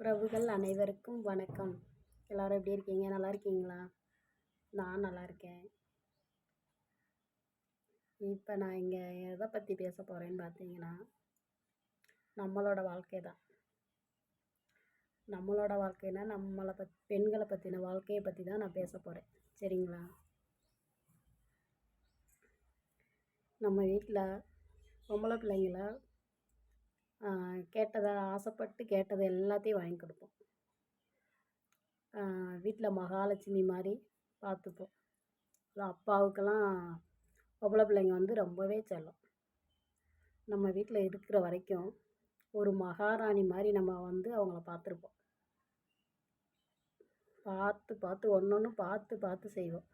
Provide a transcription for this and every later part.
உறவுகள் அனைவருக்கும் வணக்கம். எல்லோரும் எப்படி இருக்கீங்க? நல்லா இருக்கீங்களா? நான் நல்லா இருக்கேன். இப்போ நான் இங்கே எதை பற்றி பேச போகிறேன்னு பார்த்தீங்கன்னா நம்மளோட வாழ்க்கை தான். நம்மளோட வாழ்க்கைனா நம்மளை பத் பெண்களை பற்றின வாழ்க்கையை பற்றி தான் நான் பேச போகிறேன் சரிங்களா? நம்ம வீட்டில் பொம்பளை பிள்ளைங்கள கேட்டதை ஆசைப்பட்டு கேட்டதை எல்லாத்தையும் வாங்கி கொடுப்போம். வீட்டில் மகாலட்சுமி மாதிரி பார்த்துப்போம். அப்பாவுக்கெல்லாம் பொம்பளை பிள்ளைங்க வந்து ரொம்பவே செல்லம். நம்ம வீட்டில் இருக்கிற வரைக்கும் ஒரு மகாராணி மாதிரி நம்ம வந்து அவங்கள பார்த்துருப்போம். பார்த்து பார்த்து ஒன்று ஒன்று பார்த்து பார்த்து செய்வோம்.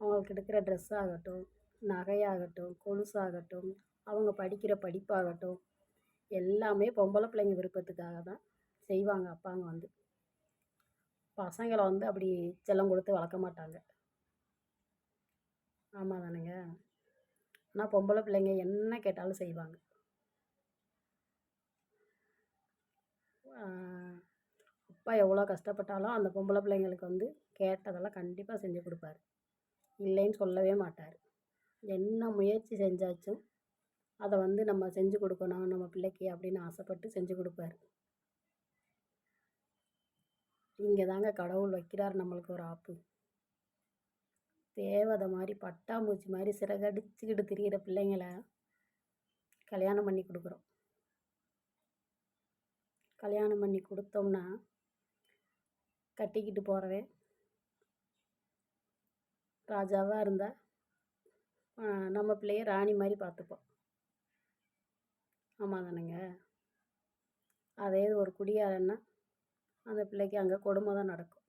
அவங்களுக்கு எடுக்கிற ட்ரெஸ் ஆகட்டும் நகையாகட்டும் கொலுசாகட்டும் அவங்க படிக்கிற படிப்பாகட்டும் எல்லாமே பொம்பளை பிள்ளைங்க விருப்பத்துக்காக தான் செய்வாங்க அப்பாங்க வந்து. பசங்களை வந்து அப்படி செல்லம் கொடுத்து வளர்க்க மாட்டாங்க. ஆமாம் தானுங்க? ஆனால் பொம்பளை பிள்ளைங்க என்ன கேட்டாலும் செய்வாங்க. அப்பா எவ்வளோ கஷ்டப்பட்டாலும் அந்த பொம்பளை பிள்ளைங்களுக்கு வந்து கேட்டதெல்லாம் கண்டிப்பாக செஞ்சு கொடுப்பாரு. இல்லைன்னு சொல்லவே மாட்டார். என்ன முயற்சி செஞ்சாச்சும் அதை வந்து நம்ம செஞ்சு கொடுக்கணும் நம்ம பிள்ளைக்கு அப்படின்னு ஆசைப்பட்டு செஞ்சு கொடுப்பாரு. இங்கே தாங்க கடவுள் வைக்கிறார் நம்மளுக்கு ஒரு ஆப்பு. தேவதை மாதிரி பட்டாம்பூச்சி மாதிரி சிறகடிச்சுக்கிட்டு திரிகிற பிள்ளைங்களை கல்யாணம் பண்ணி கொடுக்குறோம். கல்யாணம் பண்ணி கொடுத்தோம்னா கட்டிக்கிட்டு போகிறவன் ராஜாவாக இருந்தால் நம்ம பிள்ளைய ராணி மாதிரி பார்த்துப்போம். ஆமாம் தானேங்க அதே இது ஒரு குடியாரன்னா அந்த பிள்ளைக்கு அங்கே கொடுமை தான் நடக்கும்.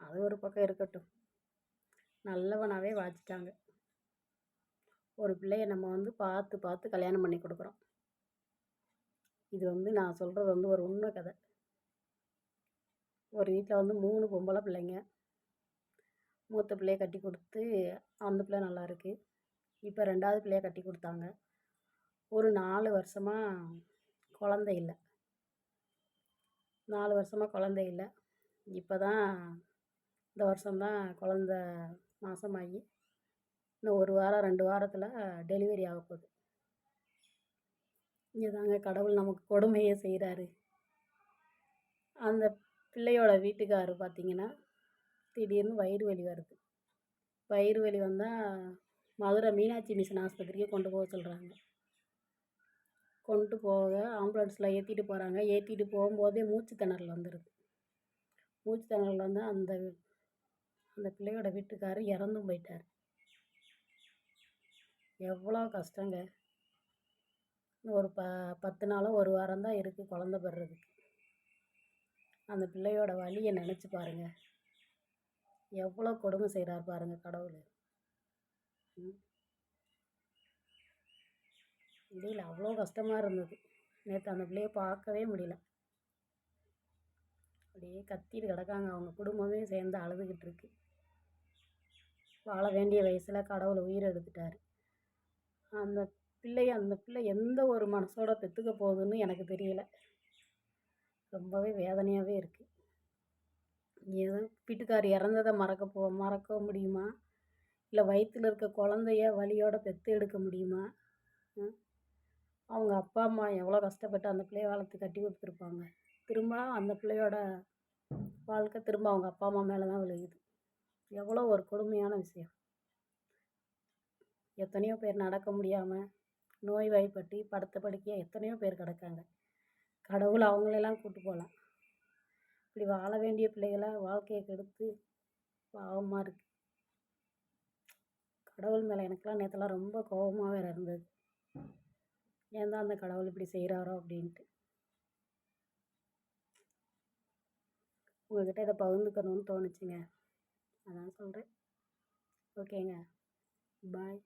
அது ஒரு பக்கம் இருக்கட்டும். நல்லவனாகவே வாச்சிட்டாங்க ஒரு பிள்ளைய நம்ம வந்து பார்த்து பார்த்து கல்யாணம் பண்ணி கொடுக்குறோம். இது வந்து நான் சொல்கிறது வந்து ஒரு உண்மை கதை. ஒரு வீட்டில் வந்து மூணு பொம்பளை பிள்ளைங்க. மூத்த பிள்ளைய கட்டி கொடுத்து அந்த பிள்ளை நல்லா இருக்குது இப்போ ரெண்டாவது பிள்ளைய கட்டி கொடுத்தாங்க. ஒரு நாலு வருஷமாக குழந்த இல்லை. நாலு வருஷமாக குழந்த இல்லை. இப்போ தான் இந்த வருஷம்தான் குழந்த மாதமாகி இன்னும் ஒரு வாரம் ரெண்டு வாரத்தில் டெலிவரி ஆக போகுது. இங்கே தாங்க கடவுள் நமக்கு கொடுமையை செய்கிறாரு அந்த பிள்ளையோட வீட்டுக்காரர் பார்த்திங்கன்னா திடீர்னு வயிறு வலி வருது. வயிறு வலி வந்தால் மதுரை மீனாட்சி மிஷன் ஆஸ்பத்திரிக்கு கொண்டு போக சொல்கிறாங்க கொண்டு போக ஆம்புலன்ஸில் ஏற்றிட்டு போகிறாங்க ஏற்றிட்டு போகும்போதே மூச்சு திணறல் வந்துடுது மூச்சு திணறல் வந்து அந்த அந்த பிள்ளையோட வீட்டுக்காரர் இறந்தும் போயிட்டார். எவ்வளோ கஷ்டங்க. ஒரு ப பத்து நாளோ ஒரு வாரம் தான் இருக்குது குழந்த பெறதுக்கு. அந்த பிள்ளையோட வழியை நினச்சி பாருங்கள் எவ்வளோ கொடுமை செய்கிறார் பாருங்கள் கடவுள். முடியல அவ்வளோ கஷ்டமாக இருந்தது. நேற்று அந்த பிள்ளைய பார்க்கவே முடியல. அப்படியே கத்திட்டு கிடக்காங்க. அவங்க குடும்பமே சேர்ந்து அழுதுகிட்டு இருக்கு. வாழ வேண்டிய வயசில் கடவுள் உயிர் எடுத்துட்டார். அந்த பிள்ளைய அந்த பிள்ளை எந்த ஒரு மனசோட பெற்றுக்க போகுதுன்னு எனக்கு தெரியல. ரொம்பவே வேதனையாகவே இருக்குது ஏதோ வீட்டுக்கார் இறந்ததை மறக்க போ மறக்க முடியுமா? இல்லை வயிற்றில் இருக்க குழந்தைய வலியோட பெற்று எடுக்க முடியுமா? அவங்க அப்பா அம்மா எவ்வளோ கஷ்டப்பட்டு அந்த பிள்ளைய வளர்த்து கட்டி கொடுத்துருப்பாங்க. திரும்ப அந்த பிள்ளையோட வாழ்க்கை திரும்ப அவங்க அப்பா அம்மா மேலே தான் விழுகுது. எவ்வளோ ஒரு கொடுமையான விஷயம். எத்தனையோ பேர் நடக்க முடியாமல் நோய்வாய்ப்பட்டு படுத்த படுக்கையாக எத்தனையோ பேர் கிடக்காங்க. கடவுள் அவங்களெல்லாம் கூட்டு போகலாம். இப்படி வாழ வேண்டிய பிள்ளைகளை வாழ்க்கையை கெடுத்து பாவமாக இருக்குது கடவுள் மேலே எனக்கெல்லாம் நேற்றுலாம் ரொம்ப கோபமாக வேறு இருந்தது. ஏன் தான் அந்த கடவுள் இப்படி செய்கிறாரோ அப்படின்ட்டு. உங்கள்கிட்ட இதை பகிர்ந்துக்கணும்னு தோணுச்சுங்க. அதான் சொல்கிறேன் ஓகேங்க. பாய்.